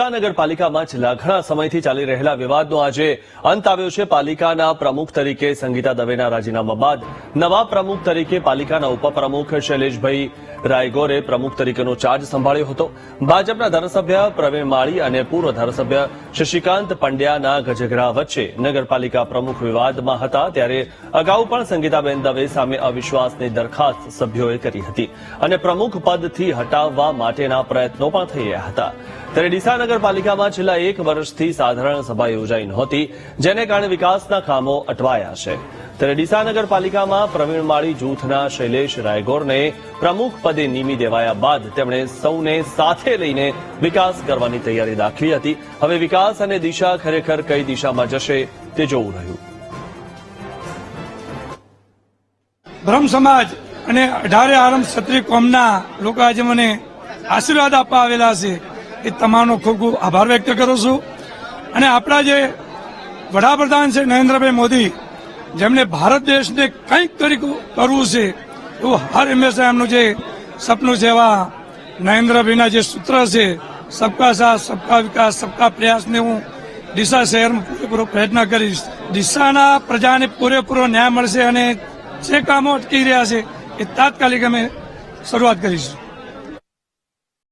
ડીસા નગરપાલિકામાં છેલ્લા ઘણા સમયથી ચાલી રહેલા વિવાદનો આજે અંત આવ્યો છે. પાલિકાના પ્રમુખ તરીકે સંગીતા દવેના રાજીનામા બાદ નવા પ્રમુખ તરીકે પાલિકાના ઉપપ્રમુખ શૈલેષભાઈ રાયગોરે પ્રમુખ તરીકેનો ચાર્જ સંભાળ્યો હતો. ભાજપના ધારાસભ્ય પ્રવીણ માળી અને પૂર્વ ધારાસભ્ય શશિકાંત પંડ્યાના ગજગરા વચ્ચે નગરપાલિકા પ્રમુખ વિવાદમાં હતા ત્યારે અગાઉ પણ સંગીતાબેન દવે સામે અવિશ્વાસની દરખાસ્ત સભ્યોએ કરી હતી અને પ્રમુખ પદથી હટાવવા માટેના પ્રયત્નો પણ થઈ રહ્યા હતા. ત્યારે ડીસા નગરપાલિકામાં છેલ્લા એક વર્ષથી સાધારણ સભા યોજાઈ નહોતી, જેને કારણે વિકાસના કામો અટવાયા છે. ત્યારે ડીસા નગરપાલિકામાં પ્રવીણ માળી જૂથના શૈલેષ રાયગોરને પ્રમુખ પદે નીમી દેવાયા બાદ તેમણે સૌને સાથે લઈને વિકાસ કરવાની તૈયારી દાખવી હતી. હવે વિકાસ અને દિશા ખરેખર કઈ દિશામાં જશે તે જોવું રહ્યું. બ્રહ્મ સમાજ અને અઢારે આરંભ ક્ષત્રિય કોમના લોકો આજે મને આશીર્વાદ આપવા આવેલા છે. એ તમામનો ખૂબ ખૂબ આભાર વ્યક્ત કરું છું. અને આપણા જે વડાપ્રધાન છે નરેન્દ્રભાઈ મોદી, જેમણે ભારત દેશને કંઈક કરી કરવું છે, એવું હર હંમેશા એમનું જે સપનું છે એવા નરેન્દ્રભાઈના જે સૂત્ર છે, સબકા સાથ, સબકા વિકાસ, સબકા પ્રયાસને હું ડીસા શહેરમાં પૂરેપૂરો પ્રયત્ન કરીશ. ડીસાના પ્રજાને પૂરેપૂરો ન્યાય મળશે અને જે કામો અટકી રહ્યા છે, એ તાત્કાલિક અમે શરૂઆત કરીશું.